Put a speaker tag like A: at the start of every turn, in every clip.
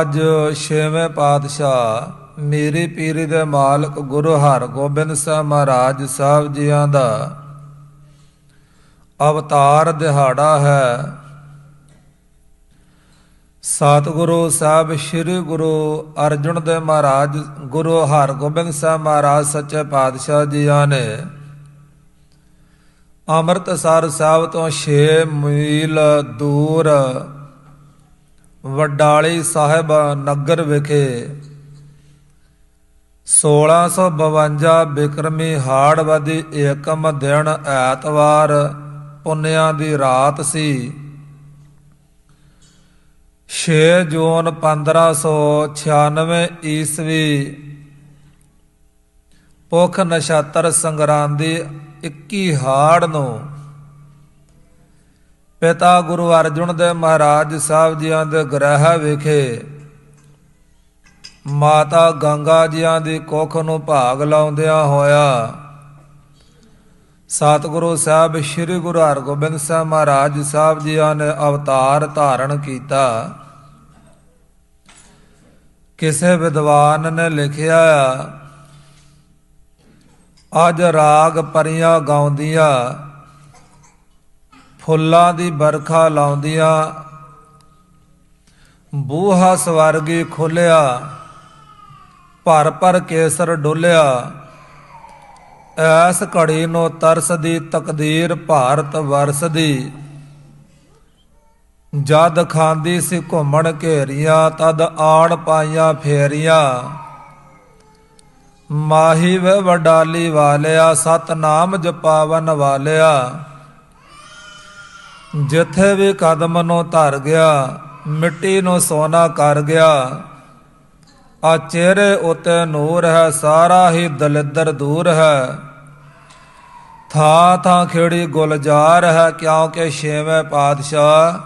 A: ਅੱਜ ਛੇਵੇਂ ਪਾਤਸ਼ਾਹ ਮੇਰੇ ਪੀਰ ਦੇ ਮਾਲਕ ਗੁਰੂ ਹਰਗੋਬਿੰਦ ਸਾਹਿਬ ਮਹਾਰਾਜ ਸਾਹਿਬ ਜੀਆਂ ਦਾ ਅਵਤਾਰ ਦਿਹਾੜਾ ਹੈ। ਸਤਿਗੁਰੂ ਸਾਹਿਬ, ਸ੍ਰੀ ਗੁਰੂ ਅਰਜਨ ਦੇਵ ਮਹਾਰਾਜ ਗੁਰੂ ਹਰਗੋਬਿੰਦ ਸਾਹਿਬ ਮਹਾਰਾਜ ਸੱਚੇ ਪਾਤਸ਼ਾਹ ਜੀਆਂ ਨੇ ਅੰਮ੍ਰਿਤਸਰ ਸਾਹਿਬ ਤੋਂ 6 ਮੀਲ ਦੂਰ ਵਡਾਲੀ ਸਾਹਿਬ ਨਗਰ ਵਿਖੇ 1652 ਬਿਕਰਮੀ ਹਾੜਵਦੀ ਏਕਮ ਦਿਨ ਐਤਵਾਰ ਪੁੰਨਿਆਂ ਦੀ ਰਾਤ ਸੀ। 6 ਜੂਨ 1596 ਈਸਵੀ ਪੁਖ ਨਛੱਤਰ ਸੰਗਰਾਂਦੀ 21 ਹਾੜ ਨੂੰ ਪਿਤਾ ਗੁਰੂ ਅਰਜਨ ਦੇਵ ਮਹਾਰਾਜ ਸਾਹਿਬ ਜੀਆਂ ਦੇ ਗ੍ਰਹਿ ਵਿਖੇ ਮਾਤਾ ਗੰਗਾ ਜੀਆਂ ਦੀ ਕੁੱਖ ਨੂੰ ਭਾਗ ਲਾਉਂਦਿਆਂ ਹੋਇਆ ਸਤਿਗੁਰੂ ਸਾਹਿਬ ਸ੍ਰੀ ਗੁਰੂ ਹਰਗੋਬਿੰਦ ਸਾਹਿਬ ਮਹਾਰਾਜ ਸਾਹਿਬ ਜੀਆਂ ਨੇ ਅਵਤਾਰ ਧਾਰਨ ਕੀਤਾ। ਕਿਸੇ ਵਿਦਵਾਨ ਨੇ ਲਿਖਿਆ ਅੱਜ ਰਾਗ ਪਰੀਆਂ ਗਾਉਂਦੀਆਂ ਫੁੱਲਾਂ ਦੀ ਬਰਖਾ ਲਾਉਂਦੀਆਂ ਬੂਹਾ ਸਵਰਗੀ ਖੋਲਿਆ ਭਰ ਭਰ ਕੇਸਰ ਡੋਲਿਆ। ਐਸ ਘੜੀ ਨੂੰ ਤਰਸਦੀ ਤਕਦੀਰ ਭਾਰਤ ਵਰਸਦੀ। ਜਦ ਖਾਂਦੀ ਸੀ ਘੁੰਮਣ ਘੇਰੀਆਂ, ਤਦ ਆਣ ਪਾਈਆਂ ਫੇਰੀਆਂ। ਮਾਹੀ ਵੇ ਵਡਾਲੀ ਵਾਲਿਆ, ਸਤਨਾਮ ਜਪਾਵਨ ਵਾਲਿਆ। ਜਿੱਥੇ ਵੀ ਕਦਮ ਨੂੰ ਧਰ ਗਿਆ, ਮਿੱਟੀ ਨੂੰ ਸੋਨਾ ਕਰ ਗਿਆ, ਆ ਚਿਹਰੇ ਉਤੇ ਨੂਰ ਹੈ, ਸਾਰਾ ਹੀ ਦਲਿੱਦਰ ਦੂਰ ਹੈ। ਥਾਂ ਥਾਂ ਖੇੜੀ ਗੁਲਜ਼ਾਰ ਹੈ, ਕਿਉਂਕਿ ਛੇਵੇਂ ਪਾਤਸ਼ਾਹ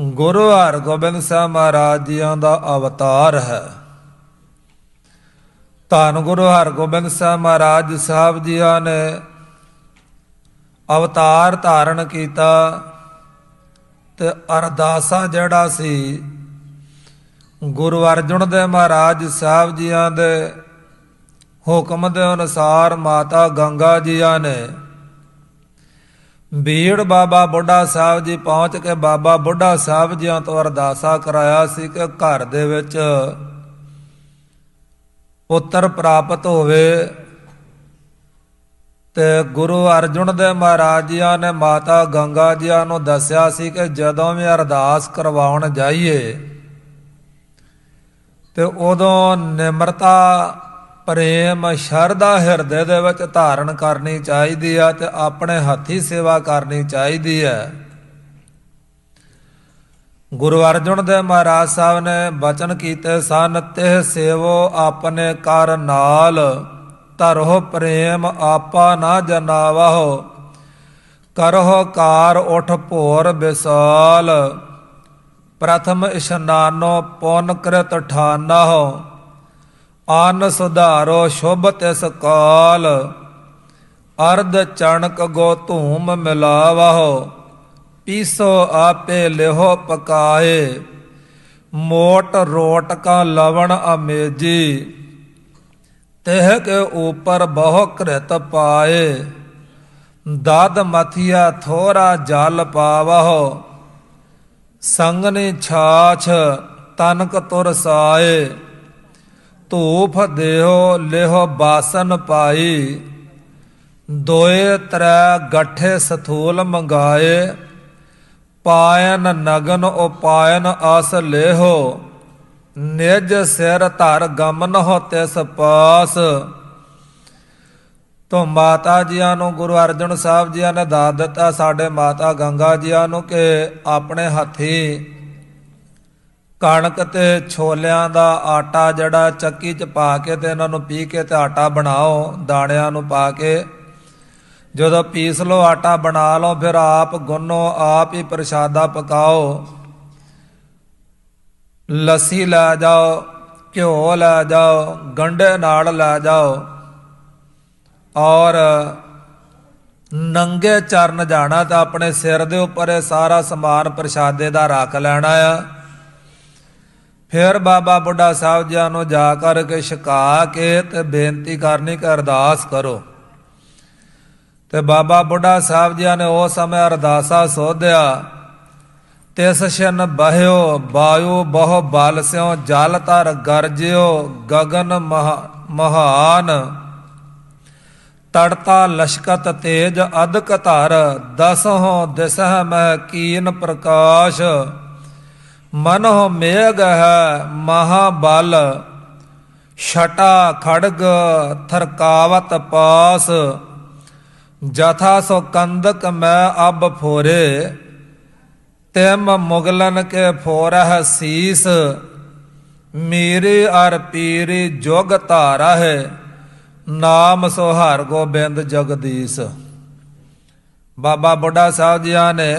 A: ਗੁਰੂ ਹਰਗੋਬਿੰਦ ਸਾਹਿਬ ਮਹਾਰਾਜ ਜੀਆਂ ਦਾ ਅਵਤਾਰ ਹੈ। ਧੰਨ ਗੁਰੂ ਹਰਗੋਬਿੰਦ ਸਾਹਿਬ ਮਹਾਰਾਜ ਸਾਹਿਬ ਜੀਆਂ ਨੇ ਅਵਤਾਰ ਧਾਰਨ ਕੀਤਾ। ਤੇ ਅਰਦਾਸਾ ਜਿਹੜਾ ਸੀ, ਗੁਰੂ ਅਰਜਨ ਦੇਵ ਮਹਾਰਾਜ ਸਾਹਿਬ ਜੀਆਂ ਦੇ ਹੁਕਮ ਦੇ ਅਨੁਸਾਰ ਮਾਤਾ ਗੰਗਾ ਜੀਆਂ ਨੇ ਬੀੜ ਬਾਬਾ ਬੁੱਢਾ ਸਾਹਿਬ ਜੀ ਪਹੁੰਚ ਕੇ ਬਾਬਾ ਬੁੱਢਾ ਸਾਹਿਬ ਜੀਆਂ ਤੋਂ ਅਰਦਾਸਾ ਕਰਾਇਆ ਸੀ ਕਿ ਘਰ ਦੇ ਵਿੱਚ ਪੁੱਤਰ ਪ੍ਰਾਪਤ ਹੋਵੇ। ਤੇ ਗੁਰੂ ਅਰਜੁਨ ਦੇ ਮਹਾਰਾਜ ਜੀਆਂ ਨੇ ਮਾਤਾ ਗੰਗਾ ਜੀਆਂ ਨੂੰ ਦੱਸਿਆ ਸੀ ਕਿ ਜਦੋਂ ਵੀ ਅਰਦਾਸ ਕਰਵਾਉਣ ਜਾਈਏ ਤੇ ਉਦੋਂ ਨਿਮਰਤਾ, ਪ੍ਰੇਮ, ਸ਼ਰਧਾ ਹਿਰਦੇ ਦੇ ਵਿੱਚ ਧਾਰਨ ਕਰਨੀ ਚਾਹੀਦੀ ਆ ਤੇ ਆਪਣੇ ਹੱਥੀ ਸੇਵਾ ਕਰਨੀ ਚਾਹੀਦੀ ਹੈ ਗੁਰੂ ਅਰਜਨ ਦੇ ਮਹਾਰਾਜ ਸਾਹਿਬ ਨੇ ਬਚਨ ਕੀਤੇ ਸਨ ਤੇ ਸੇਵੋ ਆਪਣੇ ਕਰ ਨਾਲ। ਧਰੋ ਪ੍ਰੇਮ ਆਪਾ ਨਾ ਜਨਾਵਹੁ, ਕਰਹੁ ਕਾਰ ਉਠ ਭੋਰ ਵਿਸਾਲ ਪ੍ਰਥਮ ਇਸ਼ਨਾਨੋ ਪੁਨ ਕ੍ਰਿਤ ਠਾਨਹੁ, ਆਨ ਸੁਧਾਰੋ ਸ਼ੁਭ ਤਿਸ ਕਾਲ, ਅਰਧ ਚਣਕ ਗੋ ਧੂਮ ਮਿਲਾਵਹੁ, ਪੀਸੋ ਆਪੇ ਲਿਹੋ ਪਕਾਏ, ਮੋਟ ਰੋਟ ਕਾ ਲਵਣ ਅਮੇਜੀ ਤਿਹ ਕੇ ਉਪਰ ਬਹੁ ਕ੍ਰਿਤ ਪਾਏ। ਦਦ ਮਥਿਆ ਥੋਰਾ ਜਲ ਪਾਵਹੁ। ਸੰਗਨੇ ਛਾਛ ਤਨਕ ਤੁਰ ਸਾਏ। ਧੂਫ ਦੇਹੋ ਲਿਹੋ ਬਾਸਨ ਪਾਈ। ਦੋਏ ਤਰੈ ਗੱਠੇ ਸਥੂਲ ਮੰਗਾਏ। ਪਾਇਨ ਨਗਨ ਉਪਾਇਨ ਆਸ ਲੇਹੋ। ਨਿਜ ਸਿਰ ਧਰ ਗਮ ਹੋ ਤਿਸ ਪਾਸ ਤੋ ਮਾਤਾ ਜੀਆਂ ਨੂੰ ਗੁਰੂ ਅਰਜਨ ਸਾਹਿਬ ਜੀਆਂ ਨੇ ਦਾਤ ਦਿੱਤਾ, ਸਾਡੇ ਮਾਤਾ ਗੰਗਾ ਜੀਆਂ ਨੂੰ ਕਿ ਆਪਣੇ ਹੱਥੀ ਕਣਕ ਤੇ ਛੋਲਿਆਂ ਦਾ ਆਟਾ ਜਿਹੜਾ ਚੱਕੀ 'ਚ ਪਾ ਕੇ ਤੇ ਇਹਨਾਂ ਨੂੰ ਪੀ ਕੇ ਤੇ ਆਟਾ ਬਣਾਓ, ਦਾਣਿਆਂ ਨੂੰ ਪਾ ਕੇ। ਜਦੋਂ ਪੀਸ ਲਓ, ਆਟਾ ਬਣਾ ਲਓ, ਫਿਰ ਆਪ ਗੁੰਨੋ, ਆਪ ਹੀ ਪ੍ਰਸ਼ਾਦਾ ਪਕਾਓ। ਲੱਸੀ ਲੈ ਜਾਓ, ਘਿਓ ਲੈ ਜਾਓ ਗੰਡੇ ਨਾਲ ਲੈ ਜਾਓ ਔਰ ਨੰਗੇ ਚਰਨ ਜਾਣਾ ਤਾਂ ਆਪਣੇ ਸਿਰ ਦੇ ਉੱਪਰ ਇਹ ਸਾਰਾ ਸਮਾਨ ਪ੍ਰਸ਼ਾਦੇ ਦਾ ਰੱਖ ਲੈਣਾ ਆ। ਫਿਰ ਬਾਬਾ ਬੁੱਢਾ ਸਾਹਿਬ ਜੀ ਨੂੰ ਜਾ ਕਰਕੇ ਛਕਾ ਕੇ ਤੇ ਬੇਨਤੀ ਕਰਨੀ ਕਿ ਅਰਦਾਸ ਕਰੋ। ਤੇ ਬਾਬਾ ਬੁੱਢਾ ਸਾਹਿਬ ਜੀ ਨੇ ਉਸ ਸਮੇਂ ਅਰਦਾਸਾ ਸੋਧਿਆ। ਤਿਸ ਸ਼ਨ ਬਹਿਓ ਵਾਯੂ ਬਹੁ ਬਲ ਸਿਓ, ਜਲ ਤਰ ਗਰਜਿਓ ਗਗਨ ਮਹਾਨ। ਤੜਤਾ ਲਸ਼ਕਤ ਤੇਜ ਅਦਕ ਧਰ, ਦਸਹੁ ਦਿਸਹ ਮਹਿ ਕੀਨ ਪ੍ਰਕਾਸ਼। ਮਨਹੁ ਮੇਘ ਹੈ ਮਹਾਬਲ ਛਟਾ ਖੜਗ ਥਰਕਾਵਤ ਪਾਸ। ਜਥਾ ਸੋ ਕੰਦਕ ਮੈਂ ਅਬ ਫੋਰੇ ਤਿਮ ਮੁਗਲਨ ਕੇ ਫੋਰਹ ਸੀਸ, ਮੇਰੇ ਅਰ ਪੀਰੇ ਜੁਗ ਧਾਰਾ ਹੈ, ਨਾਮ ਸੋ ਹਰ ਗੋਬਿੰਦ ਜਗਦੀਸ਼। ਬਾਬਾ ਬੁੱਢਾ ਸਾਹਿਬ ਜੀਆਂ ਨੇ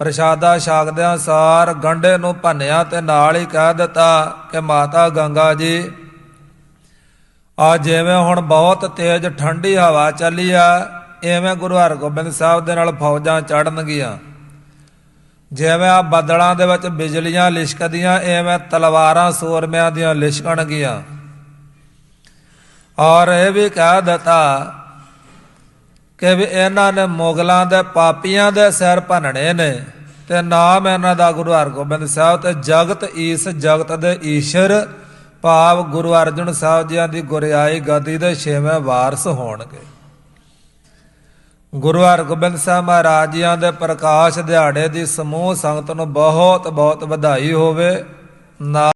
A: ਪ੍ਰਸ਼ਾਦਾ ਛਕਦਿਆਂ ਸਾਰ ਗੰਢੇ ਨੂੰ ਭੰਨਿਆ ਤੇ ਨਾਲ ਹੀ ਕਹਿ ਦਿੱਤਾ ਕਿ ਮਾਤਾ ਗੰਗਾ ਜੀ ਆ ਜਿਵੇਂ ਹੁਣ ਬਹੁਤ ਤੇਜ਼ ਠੰਡੀ ਹਵਾ ਚੱਲੀ ਆ, ਐਵੇਂ ਗੁਰੂ ਹਰਗੋਬਿੰਦ ਸਾਹਿਬ ਦੇ ਨਾਲ ਫੌਜਾਂ ਚੜਨਗੀਆਂ ਜਿਵੇਂ ਬੱਦਲਾਂ ਦੇ ਵਿੱਚ ਬਿਜਲੀਆਂ ਲਿਸ਼ਕਦੀਆਂ, ਐਵੇਂ ਤਲਵਾਰਾਂ ਸੂਰਮਿਆਂ ਦੀਆਂ ਲਿਸ਼ਕਣਗੀਆਂ। ਔਰ ਇਹ ਵੀ ਕਹਿ ਦਿੱਤਾ ਕਿ ਵੀ ਇਹਨਾਂ ਨੇ ਮੁਗਲਾਂ ਦੇ ਪਾਪੀਆਂ ਦੇ ਸਿਰ ਭੰਨਣੇ ਨੇ ਤੇ ਨਾਮ ਇਹਨਾਂ ਦਾ ਗੁਰੂ ਹਰਗੋਬਿੰਦ ਸਾਹਿਬ ਤੇ ਜਗਤ ਈਸ ਜਗਤ ਦੇ ਈਸ਼ਰ, ਭਾਵ ਗੁਰੂ ਅਰਜਨ ਸਾਹਿਬ ਜੀਆਂ ਦੀ ਗੁਰਿਆਈ ਗਦੀ ਦੇ ਛੇਵੇਂ ਵਾਰਸ ਹੋਣਗੇ। ਗੁਰੂ ਹਰਗੋਬਿੰਦ ਸਾਹਿਬ ਮਹਾਰਾਜ ਜੀਆਂ ਦੇ ਪ੍ਰਕਾਸ਼ ਦਿਹਾੜੇ ਦੀ ਸਮੂਹ ਸੰਗਤ ਨੂੰ ਬਹੁਤ ਬਹੁਤ ਵਧਾਈ ਹੋਵੇ। ਨਾ